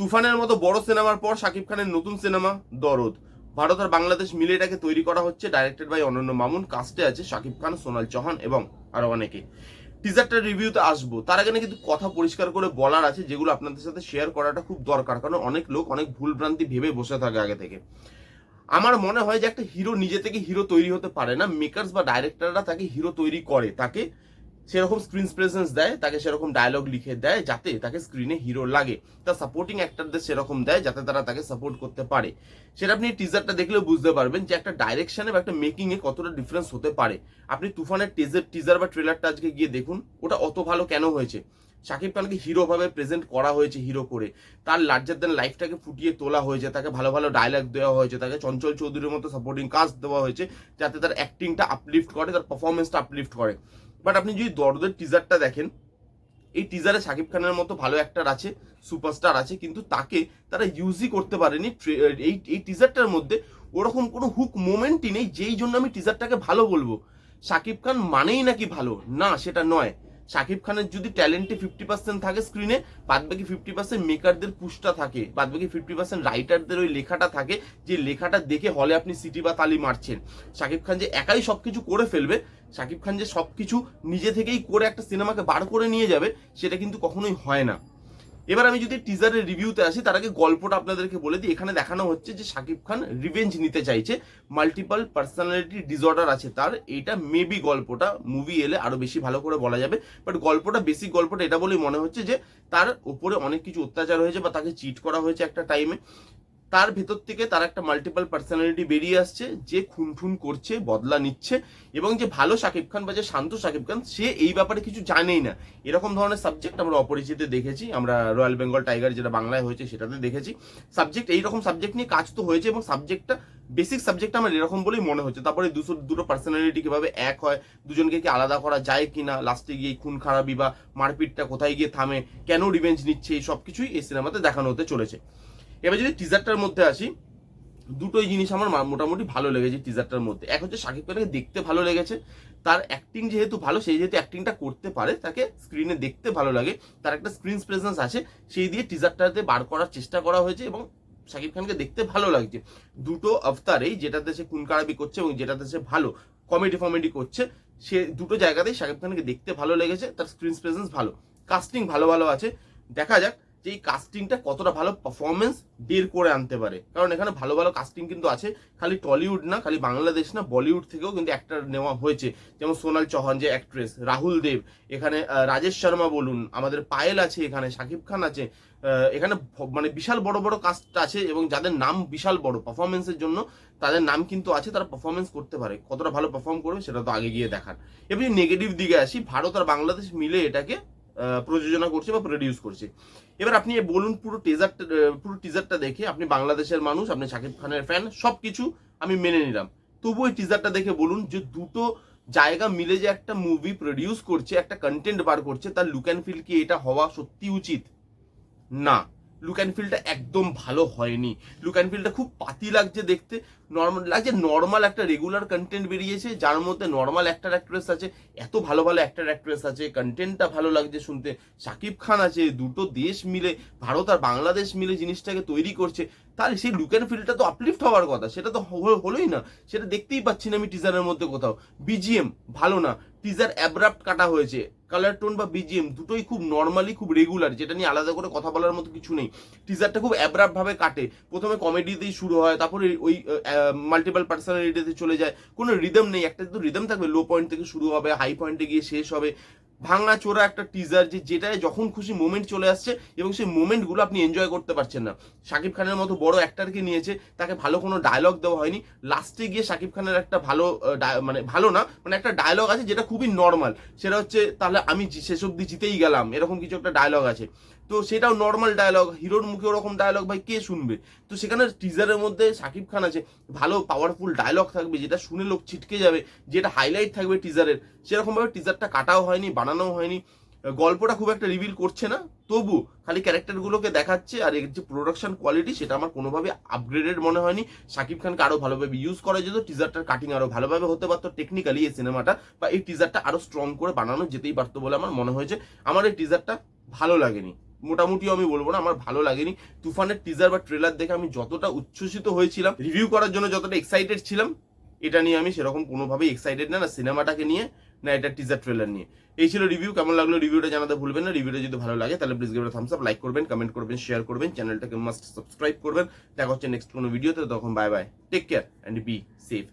তুফানের মতো বড় সিনেমার পর শাকিব খানের নতুন সিনেমা, দরদ। ভারত আর বাংলাদেশ মিলে এটাকে তৈরি করা হচ্ছে ডাইরেক্টেড বাই অনন্য মামুন। কাস্টে আছে শাকিব খান, সোনাল চৌহান এবং আরও অনেকে। টিজারটার রিভিউতে আসব। তার আগে না কিন্তু কথা পরিষ্কার করে বলার আছে, যেগুলো আপনাদের সাথে শেয়ার করাটা খুব দরকার, কারণ অনেক লোক অনেক ভুল ভ্রান্তি ভেবে বসে থাকে আগে থেকে। আমার মনে হয় যে একটা হিরো নিজে থেকে হিরো তৈরি হতে পারে না। মেকার্স বা ডাইরেক্টররা তাকে হিরো তৈরি করে। তাকে সেরকম স্ক্রিন প্রেজেন্স দেয়, তাকে সেরকম ডায়লগ লিখে দেয়, যাতে তাকে স্ক্রিনে হিরো লাগে। তার সাপোর্টিং অ্যাক্টরদের সেরকম দেয়, যাতে তারা তাকে সাপোর্ট করতে পারে। সেটা আপনি টিজারটা দেখলেও বুঝতে পারবেন যে একটা ডাইরেকশনে বা একটা মেকিং এ কতটা ডিফারেন্স হতে পারে। আপনি তুফানের টিজার টিজার বা ট্রেলারটা আজকে গিয়ে দেখুন, ওটা অত ভালো কেন হয়েছে? শাকিব খানকে হিরো ভাবে প্রেজেন্ট করা হয়েছে হিরো করে। তার লার্জার দেন লাইফটাকে ফুটিয়ে তোলা হয়েছে, তাকে ভালো ভালো ডায়লগ দেওয়া হয়েছে, তাকে চঞ্চল চৌধুরীর মতো সাপোর্টিং কাজ দেওয়া হয়েছে, যাতে তার অ্যাক্টিংটা আপলিফট করে, তার পারফরমেন্সটা আপলিফট করে। বাট আপনি যদি দরদের টিজারটা দেখেন, এই টিজারে শাকিব খানের মতো ভালো অ্যাক্টার আছে সুপারস্টার আছে, কিন্তু তাকে তারা ইউজই করতে পারেনি এই এই টিজারটার মধ্যে ওরকম কোনো হুক মোমেন্টই নেই, যেই জন্য আমি টিজারটাকে ভালো বলব। শাকিব খান মানেই নাকি ভালো? না, সেটা নয়। শাকিব খানের যদি ট্যালেন্টে ফিফটি পার্সেন্ট থাকে স্ক্রিনে বাদ বাকি ফিফটি পার্সেন্ট মেকারদের পুষ্টা থাকে বাদ বাকি ফিফটি পার্সেন্ট রাইটারদের ওই লেখাটা থাকে, যে লেখাটা দেখে হলে আপনি সিটি বা তালি মারছেন। শাকিব খান যে একাই সব কিছু করে ফেলবে, শাকিব খান যে সব কিছু নিজে থেকেই করে একটা সিনেমাকে বার করে নিয়ে যাবে, সেটা কিন্তু কখনোই হয় না। এবার আমি যদি টিজারের রিভিউতে আসি, তার আগে গল্পটা আপনাদেরকে বলে দিই। এখানে দেখানো হচ্ছে যে শাকিব খান রিভেঞ্জ নিতে চাইছে। মাল্টিপল পার্সোনালিটি ডিসঅর্ডার আছে তার। এটা মেবি গল্পটা মুভি এলে আরও বেশি ভালো করে বলা যাবে। বাট গল্পটা বেসিক গল্পটা, এটা বলেই মনে হচ্ছে যে তার উপরে অনেক কিছু অত্যাচার হয়েছে বা তাকে চিট করা হয়েছে একটা টাইমে তার ভেতর থেকে তার একটা মাল্টিপল পার্সোনালিটি বেরিয়ে আসছে, যে খুন ঠুন করছে, বদলা নিচ্ছে, এবং যে ভালো শাকিব খান বা যে শান্ত শাকিব খান, সে এই ব্যাপারে কিছু জানেই না। এরকম ধরনের সাবজেক্ট আমরা অপরিচিতে দেখেছি, আমরা রয়্যাল বেঙ্গল টাইগার যেটা বাংলায় হয়েছে সেটাতে দেখেছি। সাবজেক্ট এইরকম সাবজেক্ট নিয়ে কাজ তো হয়েছে এবং সাবজেক্টটা বেসিক সাবজেক্ট আমার এরকম বলেই মনে হচ্ছে। তারপরে দুশো, দুটো পার্সোনালিটি কীভাবে এক হয়, দুজনকে কি আলাদা করা যায় কি না লাস্টে গিয়ে খুন খারাপি বা মারপিটটা কোথায় গিয়ে থামে, কেন রিভেঞ্জ নিচ্ছে, এই সব কিছুই এই সিনেমাতে দেখানো হতে চলেছে। এবার যদি টিজারটার মধ্যে আসি, দুটোই জিনিস আমার মোটামুটি ভালো লেগেছে টিজারটার মধ্যে। এক হচ্ছে শাকিব খানকে দেখতে ভালো লেগেছে, তার অ্যাক্টিং যেহেতু ভালো সেই যেহেতু অ্যাক্টিংটা করতে পারে, তাকে স্ক্রিনে দেখতে ভালো লাগে, তার একটা স্ক্রিন প্রেজেন্স আছে, সেই দিয়ে টিজারটাতে বার করার চেষ্টা করা হয়েছে এবং শাকিব খানকে দেখতে ভালো লাগছে। দুটো অবতারেই যেটাতে সে খারাপি করছে এবং যেটাতে সে ভালো কমেডি ফমেডি করছে, সে দুটো জায়গাতেই শাকিব খানকে দেখতে ভালো লেগেছে, তার স্ক্রিন প্রেজেন্স ভালো। কাস্টিং ভালো ভালো আছে। দেখা যাক যে এই কাস্টিংটা কতটা ভালো পারফরমেন্স বের করে আনতে পারে। কারণ এখানে ভালো ভালো কাস্টিং কিন্তু আছে। খালি টলিউড না, খালি বাংলাদেশ না বলিউড থেকেও কিন্তু অ্যাক্টার নেওয়া হয়েছে। যেমন সোনাল চৌহান যে অ্যাক্ট্রেস রাহুল দেব, এখানে রাজেশ শর্মা বলুন, আমাদের পায়েল আছে এখানে, শাকিব খান আছে। এখানে মানে বিশাল বড় বড় কাস্ট আছে এবং যাদের নাম বিশাল বড় পারফরমেন্সের জন্য তাদের নাম কিন্তু আছে, তারা পারফরমেন্স করতে পারে। কতটা ভালো পারফর্ম করবে সেটা তো আগে গিয়ে দেখার। এবার নেগেটিভ দিকে আসি, ভারত আর বাংলাদেশ মিলে এটাকে প্রযোজনা করছে বা প্রডিউস করছে। এবার আপনি বলুন পুরো টিজারটা পুরো টিজারটা দেখে আপনি বাংলাদেশের মানুষ, আপনি শাকিব খানের ফ্যান সব কিছু আমি মেনে নিলাম। তবু ওই টিজারটা দেখে বলুন যে দুটো জায়গা মিলে যে একটা মুভি প্রডিউস করছে, একটা কন্টেন্ট বার করছে, তার লুক অ্যান্ড ফিল কি এটা হওয়া সত্যি উচিত? না। লুক অ্যান্ড ফিলটা একদম ভালো হয়নি। লুক অ্যান্ড ফিলটা খুব পাতি লাগছে দেখতে। নর্মাল লাগছে নর্মাল একটা রেগুলার কন্টেন্ট বেরিয়েছে, যার মধ্যে নর্মাল অ্যাক্টার অ্যাক্ট্রেস আছে, এত ভালো ভালো অ্যাক্টার অ্যাক্ট্রেস আছে কন্টেন্টটা ভালো লাগছে শুনতে। শাকিব খান আছে, দুটো দেশ মিলে, ভারত আর বাংলাদেশ মিলে জিনিসটাকে তৈরি করছে। তাহলে সেই লুক অ্যান্ড ফিলটা তো আপলিফট হওয়ার কথা। সেটা তো হলোই না। সেটা দেখতেই পাচ্ছি না আমি টিজারের মধ্যে কোথাও। বিজিএম ভালো না। টিজার অ্যাব্রাপ্ট কাটা হয়েছে। কালার টোন বা বিজিএম দুটোই খুব নর্মালি খুব রেগুলার যেটা নিয়ে আলাদা করে কথা বলার মতো কিছু নেই। টিজারটা খুব ভাবে কাটে। প্রথমে কমেডিতেই শুরু হয়, তারপরে ওই মাল্টিপল পার্সোনালিটিতে চলে যায়। কোনো রিদম নেই। একটা তো রিদম থাকবে লো পয়েন্ট থেকে শুরু হবে হাই পয়েন্টে গিয়ে শেষ হবে। ভাঙা চোরা একটা টিজার যে যেটায় যখন খুশি মোমেন্ট চলে আসছে এবং সেই মোমেন্টগুলো আপনি এনজয় করতে পারছেন না। শাকিব খানের মতো বড় অ্যাক্টারকে নিয়েছে, তাকে ভালো কোনো ডায়লগ দেওয়া হয়নি। লাস্টে গিয়ে শাকিব খানের একটা ভালো মানে ভালো না মানে একটা ডায়লগ আছে যেটা খুবই নর্মাল সেটা হচ্ছে, তাহলে আমি শেষ অব্দি জিতেই গেলাম, এরকম কিছু একটা ডায়লগ আছে। তো সেটাও নর্মাল ডায়লগ হিরোর মুখে ওরকম ডায়লগ ভাই কে শুনবে? তো সেখানে টিজারের মধ্যে শাকিব খান আছে, ভালো পাওয়ারফুল ডায়লগ থাকবে, যেটা শুনে লোক ছিটকে যাবে, যেটা হাইলাইট থাকবে টিজারের সেরকমভাবে টিজারটা কাটাও হয়নি বানানো হয়নি। গল্পটা খুব একটা রিভিল করছে না, তবু খালি ক্যারেক্টারগুলোকে দেখাচ্ছে, আর এর যে প্রোডাকশন কোয়ালিটি সেটা আমার কোনোভাবে আপগ্রেডেড মনে হয়নি। শাকিব খানকে আরও ভালোভাবে ইউজ করা যেত টিজারটার কাটিং আরও ভালোভাবে হতে পারতো টেকনিক্যালি এই সিনেমাটা বা এই টিজারটা আরও স্ট্রং করে বানানো যেতেই পারতো বলে আমার মনে হয়েছে। আমার এই টিজারটা ভালো লাগেনি। মোটামুটিও আমি বলব না, আমার ভালো লাগেনি। তুফানের টিজার বা ট্রেলার দেখে আমি যতটা উচ্ছ্বসিত হয়েছিলাম রিভিউ করার জন্য যতটা এক্সাইটেড ছিলাম, এটা নিয়ে আমি সেরকম কোনোভাবেই এক্সাইটেড না না সিনেমাটাকে নিয়ে, না এটা টিজার ট্রেলার নিয়ে। এই ছিল রিভিউ কেমন লাগল রিভিউটা জানাতে ভুলবেন না রিভিউটা যদি ভালো লাগে তাহলে please give thumbs up like করবেন কমেন্ট করবেন শেয়ার করবেন চ্যানেলটাকে মাস্ট সাবস্ক্রাইব করবেন। দেখা হচ্ছে নেক্সট কোনো ভিডিওতে তখন bye bye take care and be safe